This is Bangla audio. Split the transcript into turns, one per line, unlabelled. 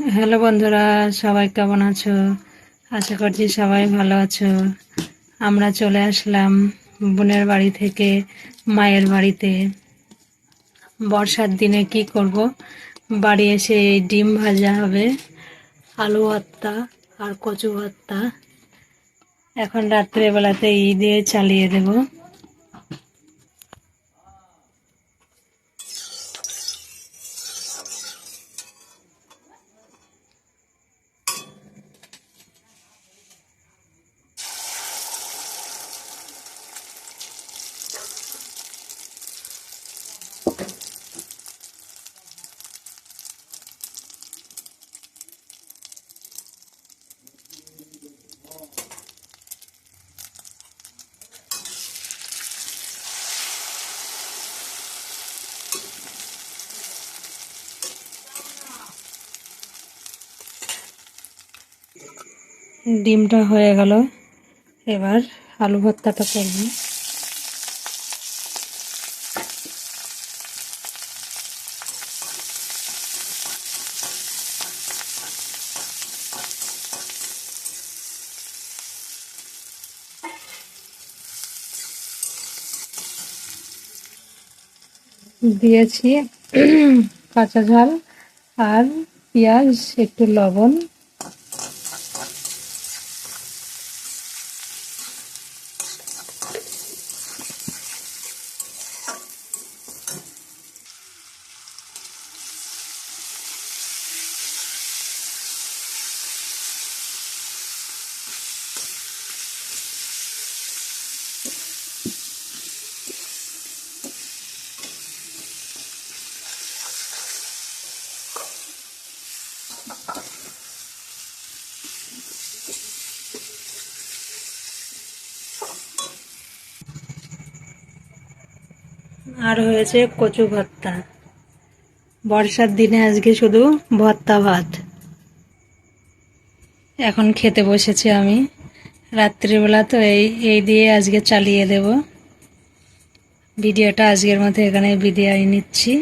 হ্যালো বন্ধুরা, সবাই কেমন আছো? আশা করছি সবাই ভালো আছো। আমরা চলে আসলাম বোনের বাড়ি থেকে মায়ের বাড়িতে। বর্ষার দিনে কি করব? বাড়ি এসে ডিম ভাজা হবে, আলু ভর্তা আর কচু ভর্তা। এখন রাত্রেবেলাতে ই দিয়ে চালিয়ে দেবো। ডিমটা হয়ে গেল। এবার আলু ভর্তাটা করব। দিয়েছি কাঁচা ঝাল আর পেঁয়াজ একটু লবণ আর হয়েছে কচু ভর্তা। বর্ষার দিনে আজকে শুধু ভর্তা ভাত। এখন খেতে বসেছি আমি। রাত্রিবেলা তো এই এই দিয়ে আজকে চালিয়ে দেব। ভিডিওটা আজকের মতো এখানে বিদায় নিচ্ছি।